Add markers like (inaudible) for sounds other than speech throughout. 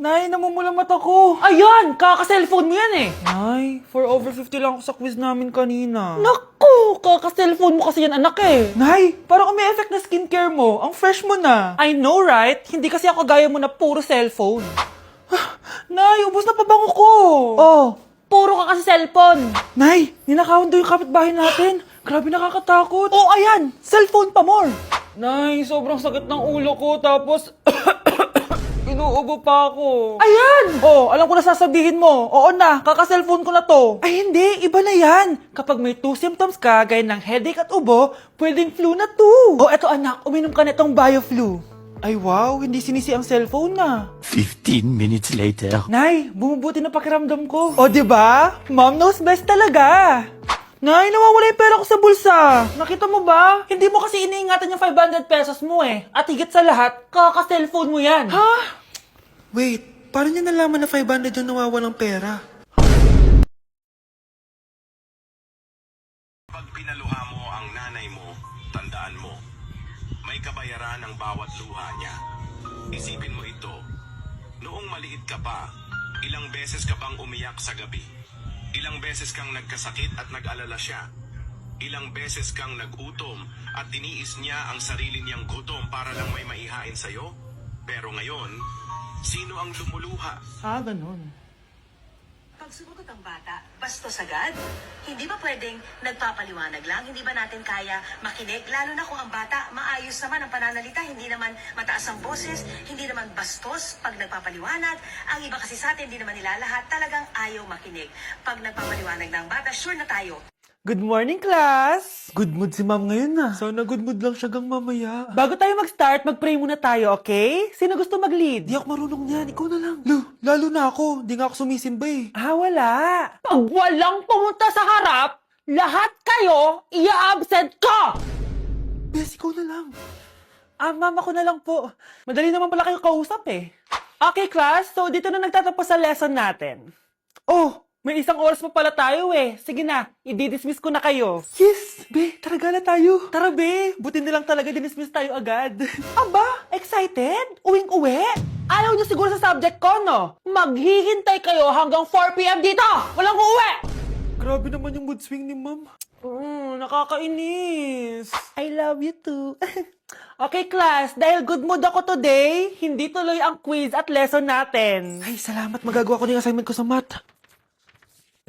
Nay, namumula mata ko. Ayan! Kaka-cellphone mo yan eh! Nay, for over 50 lang ako sa quiz namin kanina. Naku! Kaka-cellphone mo kasi yan anak eh! Nay, parang may effect na skincare mo. Ang fresh mo na. I know right? Hindi kasi ako gaya mo na puro cellphone. Nay, ubos na pabango ko. Oh, puro ka kasi cellphone. Nay, ninakawan daw yung kapitbahay natin. Grabe nakakatakot. Oh, ayan! Cellphone pa more! Nay, sobrang sakit ng ulo ko. Tapos, (coughs) inuubo pa ako. Ayan! Oh, alam ko na sasabihin mo. Oo na, kaka-cellphone ko na to. Ay, hindi. Iba na yan. Kapag may two symptoms ka, gaya ng headache at ubo, pwedeng flu na to. Oh, eto anak, uminom ka nitong BioFlu. Ay, wow. Hindi sinisi ang cellphone na. 15 minutes later. Nay, bumubuti na pakiramdam ko. O, di ba? Mom knows best talaga. Nay, nawawala yung pera ko sa bulsa. Nakita mo ba? Hindi mo kasi iniingatan yung 500 pesos mo eh. At higit sa lahat, kaka-cellphone mo yan. Ha? Wait, paano niya nalaman na 500 yung nawawalang pera? Pag pinaluha mo ang nanay mo, tandaan mo, may kabayaran ang bawat luha niya. Isipin mo ito, noong maliit ka pa, ilang beses ka bang umiyak sa gabi? Ilang beses kang nagkasakit at nag-alala siya? Ilang beses kang nagutom at tiniis niya ang sarili niyang gutom para lang may maihain sa'yo? Pero ngayon, sino ang lumuluha? Ah, ganun. Pag sumagot ang bata, bastos agad? Hindi ba pwedeng nagpapaliwanag lang? Hindi ba natin kaya makinig? Lalo na kung ang bata, maayos naman ang pananalita, hindi naman mataas ang boses, hindi naman bastos pag nagpapaliwanag. Ang iba kasi sa atin, hindi naman nila lahat talagang ayaw makinig. Pag nagpapaliwanag ng bata, sure na tayo. Good morning, class! Good mood si ma'am ngayon na. Sana good mood lang siya gang mamaya. Bago tayo mag-start, mag-pray muna tayo, okay? Sino gusto mag-lead? Di ako marunong niyan, ikaw na lang. Lu, lalo na ako. Di nga ako sumisimba eh. Ah, wala. Pag walang pumunta sa harap, lahat kayo, iya-absent ko! Bes, ikaw na lang. Ah, mama ko na lang po. Madali naman pala kayo kausap eh. Okay, class. So, dito na nagtatapos sa lesson natin. Oh, may isang oras pa pala tayo eh. Sige na, i-dismiss ko na kayo. Yes! Be, tara gala tayo. Tara be, buti nilang talaga dinismiss tayo agad. (laughs) Aba, excited? Uwing-uwi? Ayaw niyo siguro sa subject ko, no? Maghihintay kayo hanggang 4pm dito! Walang uuwi! Grabe naman yung mood swing ni ma'am. Mm, nakakainis. I love you too. (laughs) okay, class. Dahil good mood ako today, hindi tuloy ang quiz at lesson natin. Ay, salamat. Magagawa ko na yung assignment ko sa math.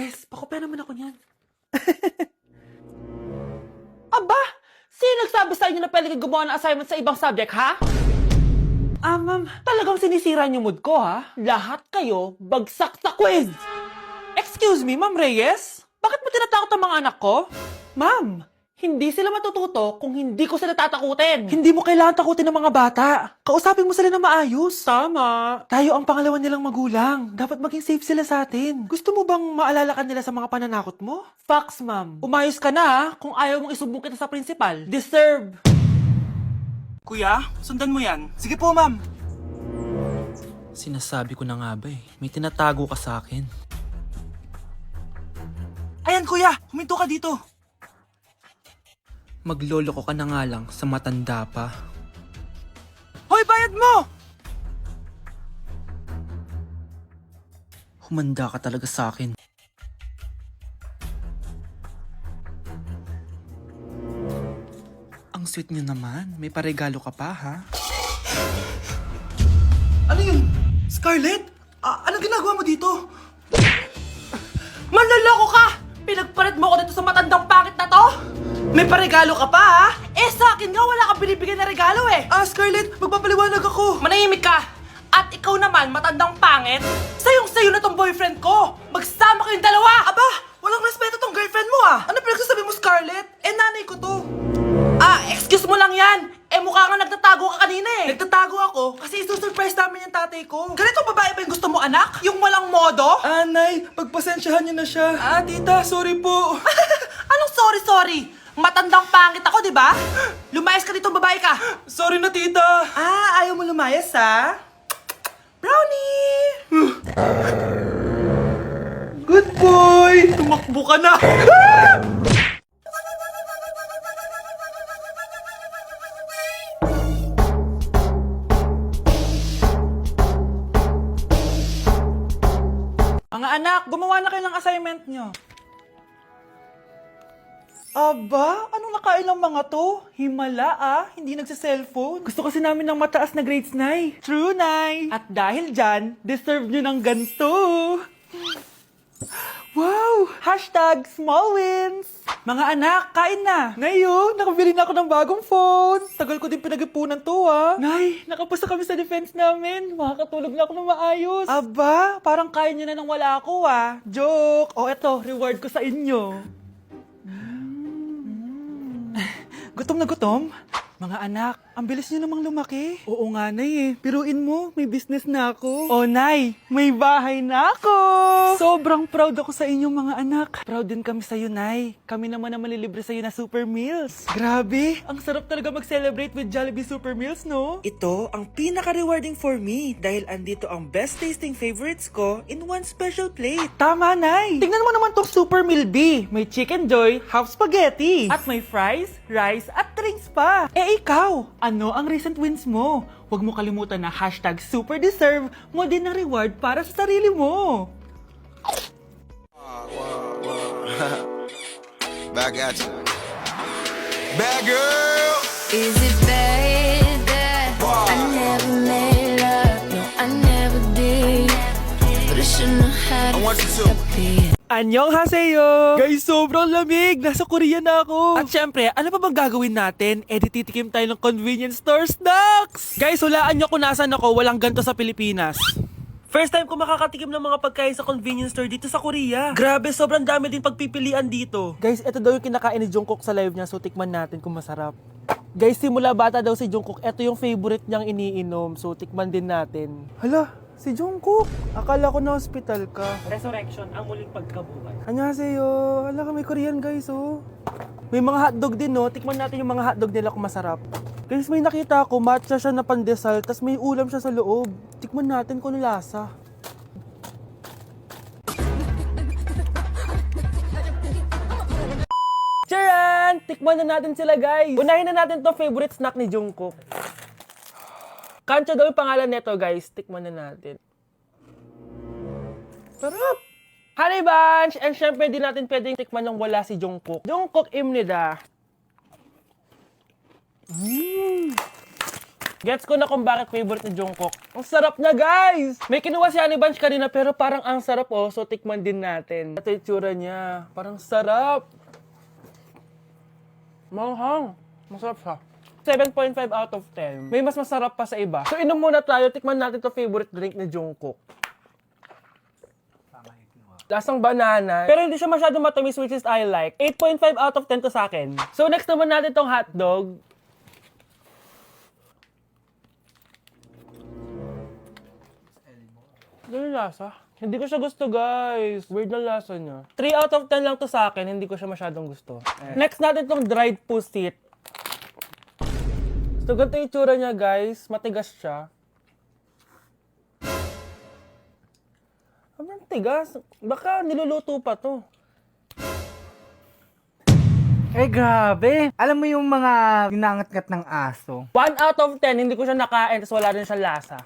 Bes, pakopya naman ako niyan. (laughs) Aba, sino nagsabi sa inyo na pwede kayo gumawa ng assignment sa ibang subject, ha? Ah, ma'am, talagang sinisira niyo mood ko, ha? Lahat kayo bagsak sa quiz! Excuse me, Ma'am Reyes? Bakit mo tinatakot ang mga anak ko? Ma'am, hindi sila matututo kung hindi ko sila tatakutin. Hindi mo kailangan takutin ng mga bata. Kausapin mo sila na maayos. Tama. Tayo ang pangalawa nilang magulang. Dapat maging safe sila sa atin. Gusto mo bang maalala ka nila sa mga pananakot mo? Facts, ma'am. Umayos ka na, ha? Kung ayaw mong isubok kita sa principal. Deserve. Kuya, sundan mo yan. Sige po, ma'am. Sinasabi ko na nga ba eh, may tinatago ka sa akin. Ayan, kuya. Huminto ka dito. Magloloko ka na nga lang sa matanda pa. Hoy, bayad mo! Humanda ka talaga sa akin. Ang sweet niyo naman, may paregalo ka pa ha? Ano yun? Scarlett? Ah, anong ginagawa mo dito? Manloloko ka! Pinagpalit mo ako dito sa matandang to? May paregalo ka pa, ha? Eh, sa akin nga, wala kang binibigyan na regalo, eh. Ah, Scarlett, magpapaliwanag ako. Manahimik ka! At ikaw naman, matandang pangit, sayong-sayo na tong boyfriend ko! Magsama kayong dalawa! Aba, walang respeto tong girlfriend mo, ah. Ano pinagsasabi mo, Scarlett? Eh, nanay ko to. Ah, excuse mo lang yan! Eh mukha nga nagtatago ka kanina eh! Nagtatago ako kasi isusurprise namin yung tatay ko. Ganito babae ba yung gusto mo anak? Yung walang modo? Anay, pagpasensyahan niyo na siya. Ah, tita, sorry po. (laughs) Anong sorry sorry? Matandang pangit ako, di ba? Lumayas ka dito, babae ka! sorry na, tita. Ah, ayaw mo lumayas ha? Brownie! Good boy! Tumakbo ka na. Mga anak, gumawa na kayo ng assignment nyo. Aba, anong nakain ng mga to? Himala ah, hindi nagsa-cellphone. Gusto kasi namin ng mataas na grades, Nay. True, Nay. At dahil dyan, deserve nyo ng ganito. Wow! Hashtag small wins! Mga anak, kain na! Ngayon, nakabili na ako ng bagong phone! Tagal ko din pinag-ipunan to ah! Nay, nakapasa kami sa defense namin! Makakatulog na ako ng maayos! Aba, parang kaya nyo na nang wala ako ah! Joke! O eto, reward ko sa inyo! Gutom na gutom? Mga anak, ang bilis niyo namang lumaki. Oo nga, Nay eh. Piruin mo, may business na ako. Oh, Nay, may bahay na ako! Sobrang proud ako sa inyong mga anak. Proud din kami sa iyo, Nay. Kami naman na malilibre sa iyo na super meals. Grabe, ang sarap talaga mag-celebrate with Jollibee Super Meals, no? Ito ang pinaka-rewarding for me dahil andito ang best tasting favorites ko in one special plate. Tama, Nay! Tingnan mo naman tong Super Meal B. May chicken joy, half spaghetti. At may fries, rice, at drinks pa. Eh ikaw, ano ang recent wins mo? Huwag mo kalimutan na hashtag super deserve mo din ng reward para sa sarili mo. Back at you. Bad girl. Is it bad that I never made love? No, I never did. But I shouldn't have had I it want you to. Anyong haseyo! Guys, sobrang lamig! Nasa Korea na ako! At syempre, ano pa bang gagawin natin? Eh, di titikim tayo ng convenience store snacks! Guys, hulaan nyo kung nasan ako, walang ganto sa Pilipinas. First time ko makakatikim ng mga pagkain sa convenience store dito sa Korea. Grabe, sobrang dami din pagpipilian dito. Guys, ito daw yung kinakain ni Jungkook sa live niya, so tikman natin kung masarap. Guys, simula bata daw si Jungkook, ito yung favorite niyang iniinom, so tikman din natin. Hala, si Jungkook! Akala ko na hospital ka. Resurrection, ang muling pagkabuhay. Annyeonghaseyo! Hala ka, may Korean guys, oh. May mga hotdog din, no? Tikman natin yung mga hotdog nila kung masarap. Guys, may nakita ako, matcha siya na pandesal, tas may ulam siya sa loob. Tikman natin kung ano lasa. Charan! Tikman na natin sila, guys. Unahin na natin to favorite snack ni Jungkook. Kancho daw yung pangalan nito, guys. Tikman na natin. Sarap! Honey Bunch! And syempre, di natin pwedeng tikman yung wala si Jungkook. Jungkook imnida. Mmm! Gets ko na kung bakit favorite ni Jungkook. Ang sarap na, guys! May kinuha si Honey Bunch kanina, pero parang ang sarap, oh. So, tikman din natin. Ito yung tsura niya. Parang sarap. Manghang. Masarap siya. 7.5 out of 10. May mas masarap pa sa iba. So, inom muna tayo. Tikman natin to favorite drink ni Jungkook. Lasang banana. Pero hindi siya masyado matamis, which is I like. 8.5 out of 10 to sa akin. So, next naman natin tong hotdog. Ganun lasa. Hindi ko siya gusto, guys. Weird na lasa niya. 3 out of 10 lang to sa akin. Hindi ko siya masyadong gusto. Next natin tong dried pusit. So, ganito yung itsura niya, guys. Matigas siya. Sobrang tigas. Baka niluluto pa to. Eh, grabe. Alam mo yung mga ginangat-ngat ng aso? 1 out of 10, hindi ko siya nakain, tapos wala rin siya lasa.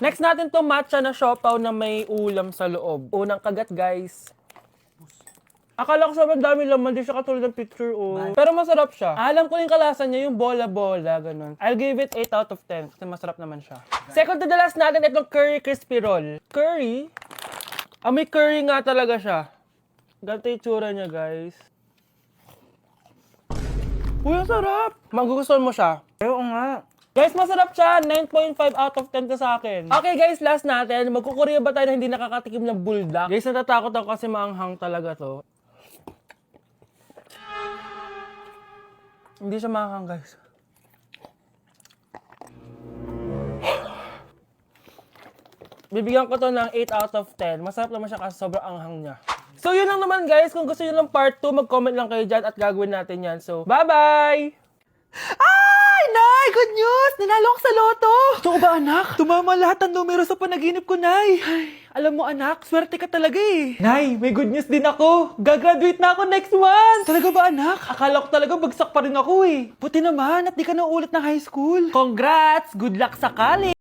Next natin to matcha na siopaw na may ulam sa loob. Unang kagat, guys. Akala ko sobrang dami laman, di siya katulad ng picture, oh. Pero masarap siya. Alam ko yung kalasa niya, yung bola-bola, ganun. I'll give it 8 out of 10 kasi masarap naman siya. Second to the last natin, itong curry crispy roll. Curry? Ah, may curry nga talaga siya. Ganito yung tsura niya, guys. Uy, ang sarap! Magugustuhan mo siya. Oo nga. Guys, masarap siya. 9.5 out of 10 ka sa akin. Okay guys, last natin. Magkukurya ba tayo na hindi nakakatikim ng bulldog? Guys, natatakot ako kasi maanghang talaga to. Hindi siya maanghang guys. (gasps) Bibigyan ko to ng 8 out of 10. Masarap naman siya kasi sobrang anghang niya. So yun lang naman guys. Kung gusto nyo ng part 2, mag-comment lang kayo dyan at gagawin natin yan. So, bye-bye! Ay, Nay! Good news! Nanalo ako sa loto! Totoo ba, anak? Tumama lahat ng numero sa panaginip ko, Nay. Ay, alam mo, anak, swerte ka talaga eh. Nay, may good news din ako. Gagraduate na ako next month. Talaga ba, anak? Akala ko talaga bagsak pa rin ako eh. Buti naman at di ka na ulit ng high school. Congrats! Good luck sa college!